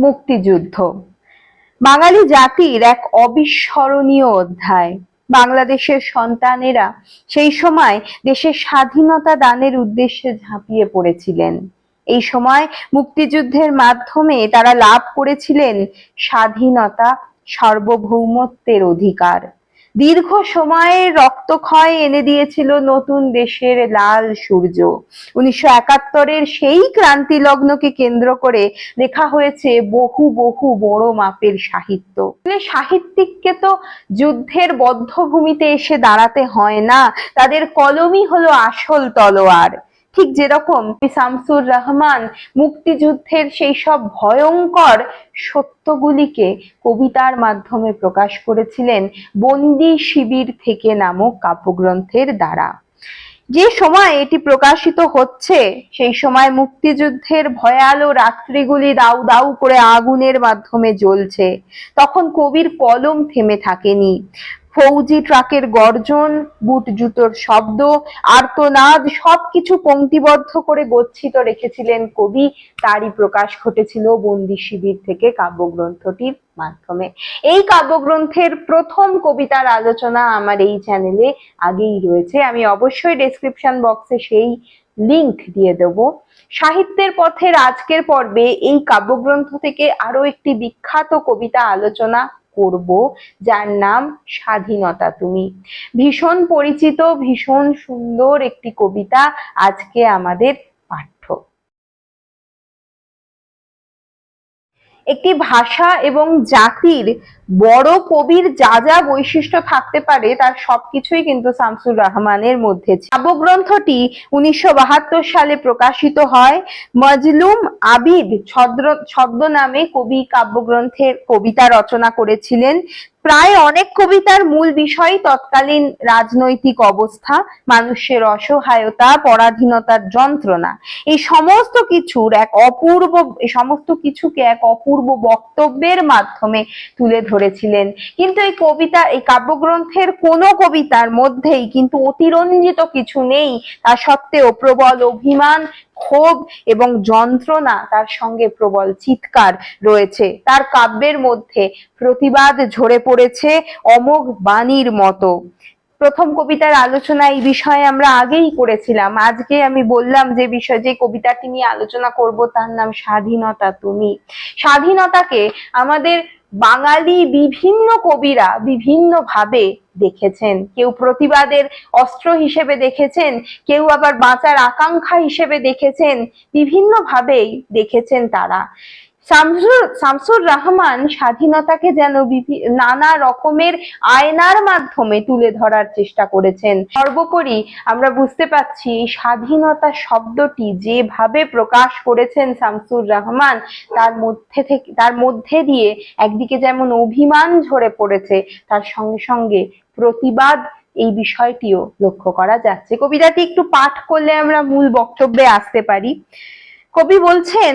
মুক্তিযুদ্ধ। বাঙালি জাতির এক অবিস্মরণীয় অধ্যায়। বাংলাদেশের সন্তানেরা সেই সময় দেশের স্বাধীনতা দানের উদ্দেশ্যে ঝাঁপিয়ে পড়েছিলেন। এই সময় মুক্তিযুদ্ধের মাধ্যমে তারা লাভ করেছিলেন স্বাধীনতা, সার্বভৌমত্বের অধিকার। দীর্ঘ সময়ের রক্তক্ষয় এনে দিয়েছিল নতুন দেশের লাল সূর্য। উনিশশো একাত্তরের সেই ক্রান্তি লগ্নকে কেন্দ্র করে লেখা হয়েছে বহু বহু বড় মাপের সাহিত্য। সাহিত্যিককে তো যুদ্ধের বদ্ধভূমিতে এসে দাঁড়াতে হয় না। তাদের কলমই হলো আসল তলোয়ার। ঠিক যেরকম শামসুর রহমান মুক্তিযুদ্ধের সেই সব ভয়ঙ্কর সত্যগুলিকে কবিতার মাধ্যমে প্রকাশ করেছিলেন বন্দি শিবির থেকে নামক কাব্যগ্রন্থের দ্বারা। যে সময় এটি প্রকাশিত হচ্ছে, সেই সময় মুক্তিযুদ্ধের ভয়ালো রাত্রিগুলি দাউ দাউ করে আগুনের মাধ্যমে জ্বলছে। তখন কবির কলম থেমে থাকেনি। ফৌজি ট্রাকের গর্জন, বুট জুতোর শব্দ, আর্তনাদ, সবকিছু পংক্তিবদ্ধ করে গচ্ছিত রেখেছিলেন কবি। তারই প্রকাশ ঘটেছিল বন্দি শিবির থেকে কাব্যগ্রন্থটির মাধ্যমে। এই কাব্যগ্রন্থের প্রথম কবিতার আলোচনা আমার এই চ্যানেলে আগেই রয়েছে। আমি অবশ্যই ডেসক্রিপশন বক্সে সেই লিংক দিয়ে দেব। সাহিত্যের পথের আজকের পর্বে এই কাব্যগ্রন্থ থেকে আরও একটি বিখ্যাত কবিতা আলোচনা করব যার নাম স্বাধীনতা তুমি। ভীষণ পরিচিত ভীষণ সুন্দর একটি কবিতা আজকে আমাদের একটি ভাষা এবং জাতির বড় কবির যা যা বৈশিষ্ট্য থাকতে পারে, তার সবকিছুই কিন্তু শামসুর রহমানের মধ্যে কাব্যগ্রন্থটি উনিশশো বাহাত্তর সালে প্রকাশিত হয়। মজলুম আবিদ ছদ্র ছদ্ম নামে কবি কাব্যগ্রন্থের কবিতা রচনা করেছিলেন। প্রায় অনেক কবিতার মূল বিষয় তৎকালীন রাজনৈতিক অবস্থা, মানুষের অসহায়তা, পরাধীনতার যন্ত্রণা। এই সমস্ত কিছুর এক অপূর্ব সমস্ত কিছুকে এক অপূর্ব বক্তব্যের মাধ্যমে তুলে ধরেছিলেন। কিন্তু এই কবিতা, এই কাব্যগ্রন্থের কোনো কবিতার মধ্যেই কিন্তু অতিরঞ্জিত কিছু নেই। তা সত্ত্বেও প্রবল অভিমান ক্ষোভ এবং যন্ত্রণা তার সঙ্গে প্রবল চিৎকার রয়েছে। তার কাব্যের মধ্যে প্রতিবাদ ঝরে পড়েছে অমোঘ বাণীর মতো। প্রথম কবিতার আলোচনা এই বিষয়ে আমরা আগেই করেছিলাম। আজকে আমি বললাম যে বিষয় যে কবিতাটি নিয়ে আলোচনা করব তার নাম স্বাধীনতা তুমি। স্বাধীনতাকে আমাদের বাঙালি বিভিন্ন কবিরা বিভিন্ন ভাবে দেখেছেন। কেউ প্রতিবাদের অস্ত্র হিসেবে দেখেছেন, কেউ আবার বাঁচার আকাঙ্ক্ষা হিসেবে দেখেছেন। বিভিন্ন ভাবেই দেখেছেন তারা। শামসুর রহমান স্বাধীনতাকে যেন নানা রকমের আয়নার মাধ্যমে তুলে ধরার চেষ্টা করেছেন। সর্বোপরি আমরা বুঝতে এই স্বাধীনতা শব্দটি যেভাবে প্রকাশ করেছেন শামসুর রহমান, তার মধ্যে থেকে তার মধ্যে দিয়ে একদিকে যেমন অভিমান ঝরে পড়েছে, তার সঙ্গে সঙ্গে প্রতিবাদ এই বিষয়টিও লক্ষ্য করা যাচ্ছে। কবিতাটি একটু পাঠ করলে আমরা মূল বক্তব্যে আসতে পারি। কবি বলছেন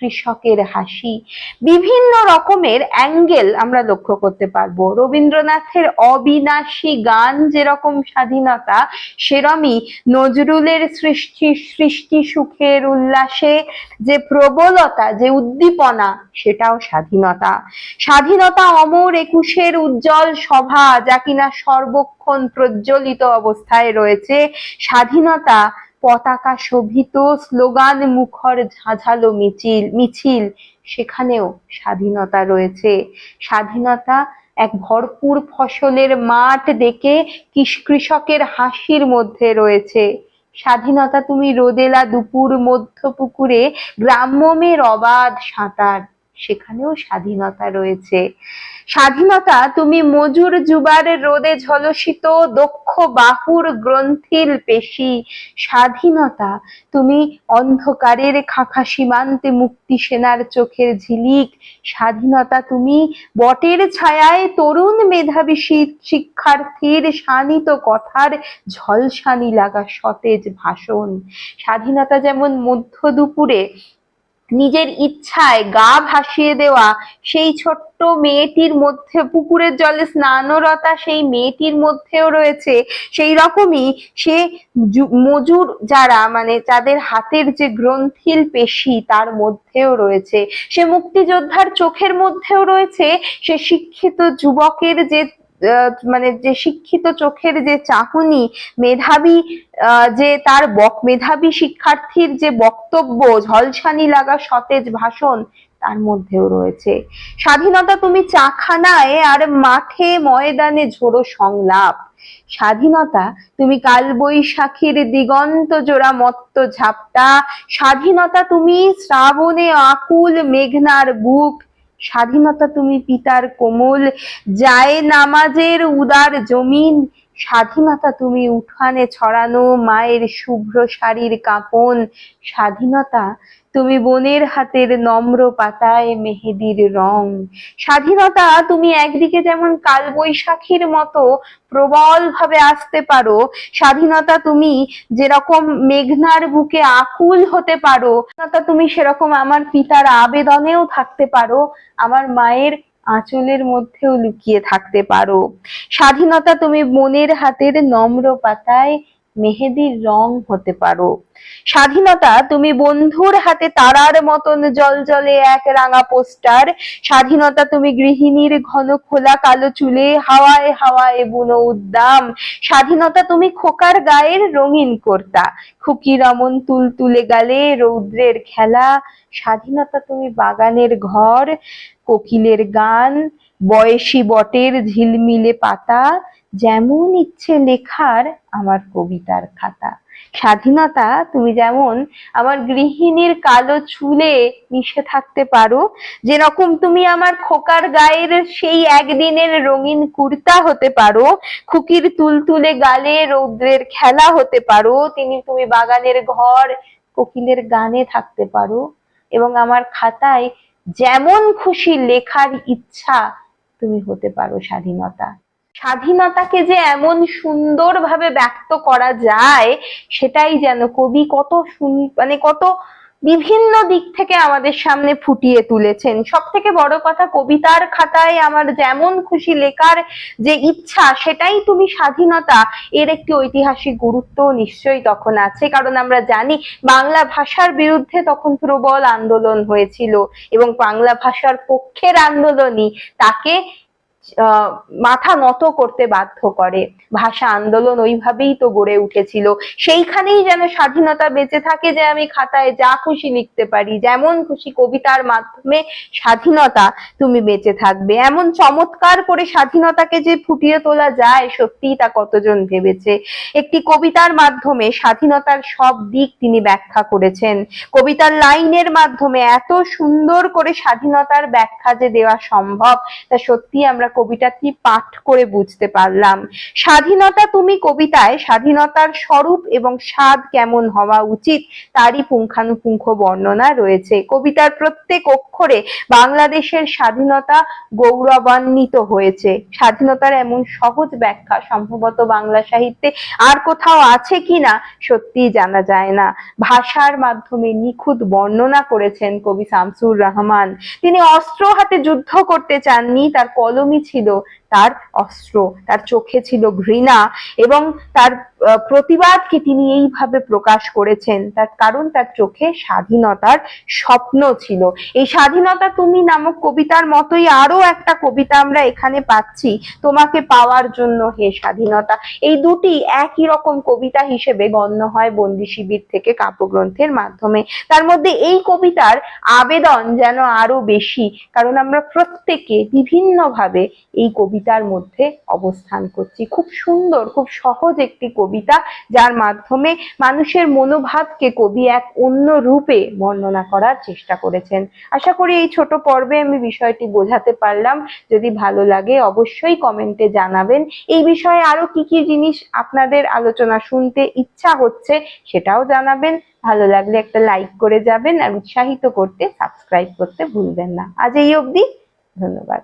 কৃষকের হাসি। বিভিন্ন রকমের অ্যাঙ্গেল আমরা লক্ষ্য করতে পারব। রবীন্দ্রনাথের অবিনাশী গান যেরকম স্বাধীনতা, সেরমই নজরুলের সৃষ্টি সৃষ্টি সুখের উল্লাসে যে প্রবলতা, যে উদ্দীপনা, সেটাও স্বাধীনতা। স্বাধীনতা অমর একুশের উজ্জ্বল সভা, যা কিনা সর্বক্ষণ প্রজ্বলিত অবস্থায় রয়েছে। স্বাধীনতা পতাকা শোভিত, স্লোগান মুখর ঝাঁঝালো মিছিল মিছিল। সেখানেও স্বাধীনতা রয়েছে। স্বাধীনতা এক ভরপুর ফসলের মাঠ দেখে কৃষকের হাসির মধ্যে রয়েছে। স্বাধীনতা তুমি রোদেলা দুপুর মধ্য পুকুরে গ্রাম্য মেয়ের অবাধ সাঁতার। সেখানেও স্বাধীনতা রয়েছে। স্বাধীনতা, তুমি মজুর জুবার রোদে ঝলসিত দক্ষ বাহুর গ্রন্থিল পেশি। স্বাধীনতা, তুমি অন্ধকারের খাখা সীমান্তে মুক্তি সেনার চোখের ঝিলিক। স্বাধীনতা, তুমি বটের ছায়ায় তরুণ মেধাবী শিক্ষার্থীর শানিত কথার ঝলসানি লাগা সতেজ ভাষণ। স্বাধীনতা যেমন মধ্য দুপুরে নিজের ইচ্ছায় গা ভাসিয়ে দেওয়া, সেই ছোট্ট মেয়েটির মধ্যে, পুকুরের জলে স্নানরতা সেই মেয়েটির মধ্যেও রয়েছে। সেই রকমই সে মজুর যারা মানে যাদের হাতের যে গ্রন্থিল পেশি, তার মধ্যেও রয়েছে। সে মুক্তিযোদ্ধার চোখের মধ্যেও রয়েছে। সে শিক্ষিত যুবকের যে মানে যে শিক্ষিত চোখের যে চাহনি, মেধাবী যে তার বক, মেধাবী শিক্ষার্থীর যে বক্তব্য, ঝলসানি লাগা সতেজ ভাষণ তার মধ্যেও রয়েছে। স্বাধীনতা তুমি চাখানায় আর মাঠে ময়দানে ঝোড়ো সংলাপ। স্বাধীনতা তুমি কালবৈশাখীর দিগন্ত জোড়া মত্ত ঝাপটা। স্বাধীনতা তুমি শ্রাবণে আকুল মেঘনার বুক। স্বাধীনতা তুমি পিতার কোমল, যায় নামাজের উদার জমিন, স্বাধীনতা তুমি উঠানে ছড়ানো মায়ের শুভ্র শাড়ির কাঁপন, স্বাধীনতা তুমি বনের হাতের নম্র পাতায় মেহেদির রং। স্বাধীনতা তুমি একদিকে যেমন কালবৈশাখীর মতো প্রবল ভাবে আসতে পারো, স্বাধীনতা তুমি যেরকম মেঘনার বুকে আকুল হতে পারো তুমি সেরকম আমার পিতার আবেদনেও থাকতে পারো, আমার মায়ের আঁচলের মধ্যেও লুকিয়ে থাকতে পারো। স্বাধীনতা তুমি মনের হাতের নম্র পাতায় মেহেদির রং হতে পারো। স্বাধীনতা, তুমি বন্ধুর হাতে তারার মতন জলজলে এক রাঙা পোস্টার। স্বাধীনতা, তুমি গৃহিণীর ঘন খোলা কালো চুলে হাওয়ায় হাওয়ায় বুনো উদ্দাম। স্বাধীনতা, তুমি খোকার গায়ের রঙিন কর্তা। খুকি রমন তুল তুলে গালে রৌদ্রের খেলা। স্বাধীনতা, তুমি বাগানের ঘর, কোকিলের গান। বয়সী বটের ঝিলমিলে পাতা। যেমন ইচ্ছে লেখার আমার কবিতার খাতা। স্বাধীনতা, তুমি যেমন আমার গৃহিণীর কালো চুলে মিশে থাকতে পারো, যেরকম তুমি আমার খোকার গায়ের সেই একদিনের রঙিন কুর্তা হতে পারো, খুকির তুলতুলে গালে রৌদ্রের খেলা হতে পারো, তিনি তুমি বাগানের ঘর কোকিলের গানে থাকতে পারো, এবং আমার খাতায় যেমন খুশি লেখার ইচ্ছা, তুমি হতে পারো স্বাধীনতা। স্বাধীনতাকে যে এমন সুন্দরভাবে ব্যক্ত করা যায়, সেটাই যেন কবি কত মানে কত বিভিন্ন দিক থেকে আমাদের সামনে ফুটিয়ে তুলেছেন। সব থেকে বড় কথা, কবিতার খাতায় আমার যেমন খুশি লেখার যে ইচ্ছা, সেটাই তুমি স্বাধীনতা। এর একটি ঐতিহাসিক গুরুত্ব নিশ্চয়ই তখন আছে, কারণ আমরা জানি বাংলা ভাষার বিরুদ্ধে তখন প্রবল আন্দোলন হয়েছিল এবং বাংলা ভাষার পক্ষের আন্দোলনই তাকে মাথা নত করতে বাধ্য করে। ভাষা আন্দোলন ওইভাবেই তো গড়ে উঠেছিল। সেইখানেই যেন স্বাধীনতা বেঁচে থাকে যে আমি খাতায় যা খুশি লিখতে পারি, যেমন খুশি কবিতার মাধ্যমে স্বাধীনতা তুমি বেঁচে থাকবে। এমন চমৎকার করে স্বাধীনতাকে যে ফুটিয়ে তোলা যায়, সত্যিই তা কতজন ভেবেছে? একটি কবিতার মাধ্যমে স্বাধীনতার সব দিক তিনি ব্যাখ্যা করেছেন। কবিতার লাইনের মাধ্যমে এত সুন্দর করে স্বাধীনতার ব্যাখ্যা যে দেওয়া সম্ভব, তা সত্যি আমরা কবিতাটি পাঠ করে বুঝতে পারলাম? স্বাধীনতা তুমি কবিতায়, স্বাধীনতার স্বরূপ এবং স্বাদ কেমন হওয়া উচিত? তারই পুঙ্খানুপুঙ্খ বর্ণনা রয়েছে। কবিতার প্রত্যেক অক্ষরে বাংলাদেশের স্বাধীনতা গৌরবান্বিত হয়েছে। স্বাধীনতার এমন সহজ ব্যাখ্যা সম্ভবত বাংলা সাহিত্যে আর কোথাও আছে কিনা সত্যিই জানা যায় না। ভাষার মাধ্যমে নিখুঁত বর্ণনা করেছেন কবি শামসুর রহমান। তিনি অস্ত্র হাতে যুদ্ধ করতে চাননি, তার কলমই ছিল তার অস্ত্র, তার চোখে ছিল ঘৃণা এবং তার প্রতিবাদকে তিনি এইভাবে প্রকাশ করেছেন। তার কারণ তার চোখে স্বাধীনতার স্বপ্ন ছিল। এই স্বাধীনতা তুমি নামক কবিতার মতোই আরও একটা কবিতা আমরা এখানে পাচ্ছি, তোমাকে পাওয়ার জন্য হে স্বাধীনতা। এই দুটি একই রকম কবিতা হিসেবে গণ্য হয় বন্দি শিবির থেকে কাব্যগ্রন্থের মাধ্যমে। তার মধ্যে এই কবিতার আবেদন যেন আরও বেশি, কারণ আমরা প্রত্যেকে বিভিন্নভাবে এই কবিতার মধ্যে অবস্থান করছি। খুব সুন্দর, খুব সহজ একটি কবিতা, যার মাধ্যমে মানুষের মনোভাবকে কবি এক অন্য রূপে বর্ণনা করার চেষ্টা করেছেন। আশা করি এই ছোট পর্বে আমি বিষয়টি বোঝাতে পারলাম। যদি ভালো লাগে, অবশ্যই কমেন্টে জানাবেন। এই বিষয়ে আরও কি কি জিনিস আপনাদের আলোচনা শুনতে ইচ্ছা হচ্ছে সেটাও জানাবেন। ভালো লাগলে একটা লাইক করে যাবেন আর উৎসাহিত করতে, সাবস্ক্রাইব করতে ভুলবেন না। আজ এই অবধি, ধন্যবাদ।